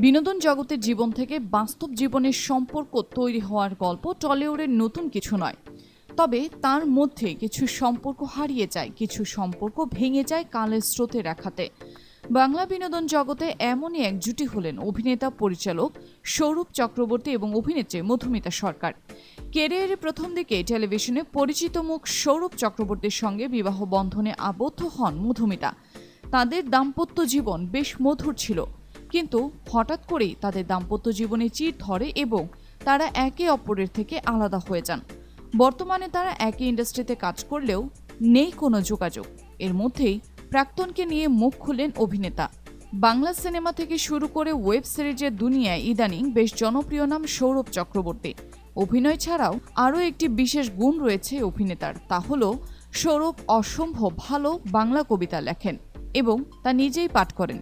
বিনোদন জগতের জীবন থেকে বাস্তব জীবনের সম্পর্ক তৈরি হওয়ার গল্প টলিউডের নতুন কিছু নয়। তবে তার মধ্যে কিছু সম্পর্ক হারিয়ে যায়, কিছু সম্পর্ক ভেঙে যায় কালের স্রোতে রাখাতে। বাংলা বিনোদন জগতে এমনই এক জুটি হলেন অভিনেতা, পরিচালক সৌরভ চক্রবর্তী এবং অভিনেত্রী মধুমিতা সরকার। কেরিয়ারের প্রথম দিকে টেলিভিশনে পরিচিত মুখ সৌরভ চক্রবর্তীর সঙ্গে বিবাহ বন্ধনে আবদ্ধ হন মধুমিতা। তাদের দাম্পত্য জীবন বেশ মধুর ছিল। কিন্তু হঠাৎ করেই তাদের দাম্পত্য জীবনে চির ধরে এবং তারা একে অপরের থেকে আলাদা হয়ে যান। বর্তমানে তারা একই ইন্ডাস্ট্রিতে কাজ করলেও নেই কোনো যোগাযোগ। এর মধ্যেই প্রাক্তনকে নিয়ে মুখ খুললেন অভিনেতা। বাংলা সিনেমা থেকে শুরু করে ওয়েব সিরিজের দুনিয়ায় ইদানিং বেশ জনপ্রিয় নাম সৌরভ চক্রবর্তী। অভিনয় ছাড়াও আরও একটি বিশেষ গুণ রয়েছে অভিনেতার, তা হল সৌরভ অসম্ভব ভালো বাংলা কবিতা লেখেন এবং তা নিজেই পাঠ করেন।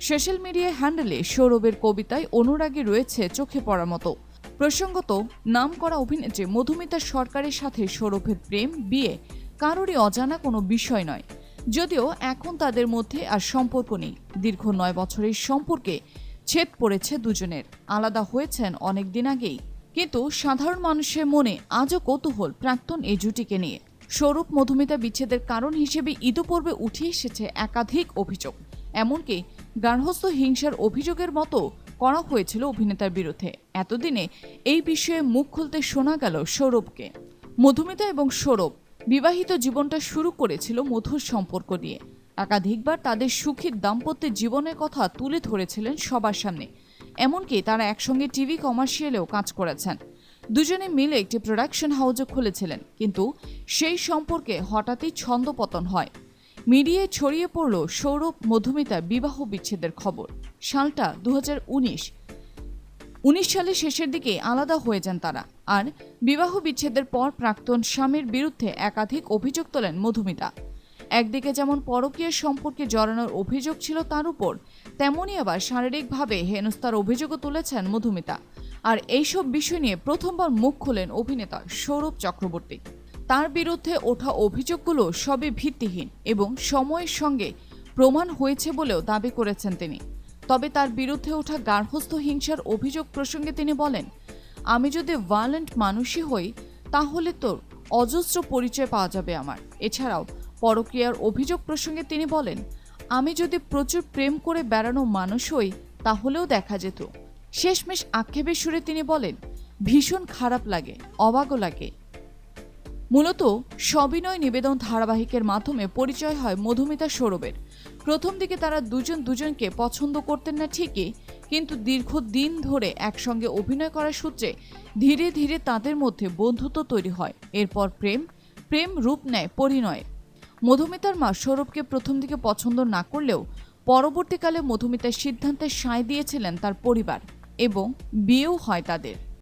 সোশ্যাল মিডিয়ায় হ্যান্ডেলে সৌরভের কবিতায় অনুরাগী রয়েছে চোখে পড়ার মতো। প্রসঙ্গত, নাম করা অভিনেত্রী মধুমিতা সরকারের সাথে সৌরভের প্রেম, বিয়ে কারোরই অজানা কোনো বিষয় নয়। যদিও এখন তাদের মধ্যে আর সম্পর্ক নেই। দীর্ঘ নয় বছরের সম্পর্কে ছেদ পড়েছে দুজনের। আলাদা হয়েছেন অনেক দিন আগেই। কিন্তু সাধারণ মানুষের মনে আজও কৌতূহল প্রাক্তন এই জুটিকে নিয়ে। সৌরভ মধুমিতা বিচ্ছেদের কারণ হিসেবে ইতোপূর্বে উঠে এসেছে একাধিক অভিযোগ। এমনকি গার্হস্থ হিংসার অভিযোগের মতো করা হয়েছিল অভিনেতার বিরুদ্ধে। এতদিনে এই বিষয়ে মুখ খুলতে শোনা গেল সৌরভকে। মধুমিতা এবং সৌরভ বিবাহিত জীবনটা শুরু করেছিল মধুর সম্পর্ক দিয়ে একাধিকবার তাদের সুখী দাম্পত্যের জীবনের কথা তুলে ধরেছিলেন সবার সামনে। এমনকি তারা একসঙ্গে টিভি কমার্শিয়ালেও কাজ করেছেন। দুজনে মিলে একটি প্রোডাকশন হাউসও খুলেছিলেন। কিন্তু সেই সম্পর্কে হঠাৎই ছন্দপতন হয়। মিডিয়ায় ছড়িয়ে পড়ল সৌরভ মধুমিতা বিবাহ বিচ্ছেদের খবর। সালটা দু উনিশ। সালের শেষের দিকে আলাদা হয়ে যান তারা। আর বিবাহ বিচ্ছেদের পর প্রাক্তন স্বামীর বিরুদ্ধে একাধিক অভিযোগ তোলেন মধুমিতা। একদিকে যেমন পরকীয় সম্পর্কে জড়ানোর অভিযোগ ছিল তার উপর তেমনই আবার শারীরিকভাবে হেনস্থার অভিযোগও তুলেছেন মধুমিতা। আর এইসব বিষয় নিয়ে প্রথমবার মুখ খোলেন অভিনেতা সৌরভ চক্রবর্তী। তার বিরুদ্ধে ওঠা অভিযোগগুলো সবই ভিত্তিহীন এবং সময়ের সঙ্গে প্রমাণ হয়েছে বলেও দাবি করেছেন তিনি। তবে তার বিরুদ্ধে ওঠা গার্হস্থ্য হিংসার অভিযোগ প্রসঙ্গে তিনি বলেন, আমি যদি ভায়োলেন্ট মানুষই হই, তাহলে তো অজস্র পরিচয় পাওয়া যাবে আমার। এছাড়াও পরকীয়ার অভিযোগ প্রসঙ্গে তিনি বলেন, আমি যদি প্রচুর প্রেম করে বেড়ানো মানুষ হই, তাহলেও দেখা যেত। শেষমেশ আক্ষেপের সুরে তিনি বলেন, ভীষণ খারাপ লাগে অবাকও লাগে। মূলত সবিনয় নিবেদন ধারাবাহিকের মাধ্যমে পরিচয় হয় মধুমিতা সৌরভের। প্রথম দিকে তারা দুজন দুজনকে পছন্দ করতেন না ঠিকই, কিন্তু দীর্ঘদিন ধরে একসঙ্গে অভিনয় করার সূত্রে ধীরে ধীরে তাদের মধ্যে বন্ধুত্ব তৈরি হয়। এরপর প্রেম প্রেম রূপ নেয় পরিণয়ে মধুমিতার মা সৌরভকে প্রথম দিকে পছন্দ না করলেও পরবর্তীকালে মধুমিতার সিদ্ধান্তে সায় দিয়েছিলেন তার পরিবার এবং বিয়েও হয় তাদের।